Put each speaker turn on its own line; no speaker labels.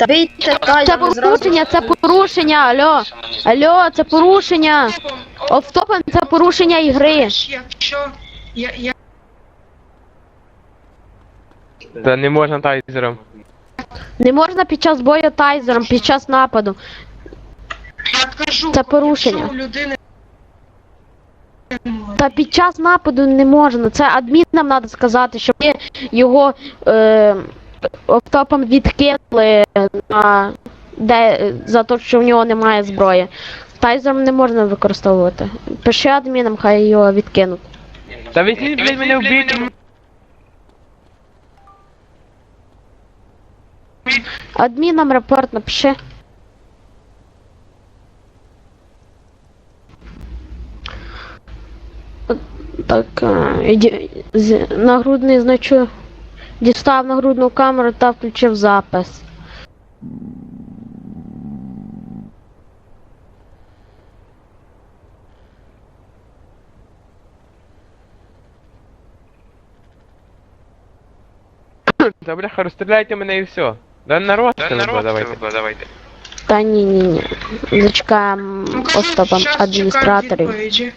Та бийте
Це
тайзером
порушення, це порушення, алло. Алло, це порушення. Офтопен це порушення ігри.
Якщо я, я
Та не можна тайзером.
Не можна під час бою тайзером, під час нападу.
я кажу,
Це порушення.
якщо у людини
Та під час нападу не можна. Це адмінам треба сказати, щоб вони його е, офтопом відкинули на де за те, що в нього немає зброї. Тайзером не можна використовувати. Пиши адмінам, хай його відкинуть.
Та візьміть, блядь, мене вбити.
Адмінам репорт напиши. Так, е, іді, з, нагрудний значу. Дістав нагрудну камеру та включив запис.
Та бляха, розстріляйте мене і все. Да народ, давайте.
Та ні, ні, ні. Зачекаємо
ну кажу,
остапом
щас чекаю
адміністраторів.
відповіді.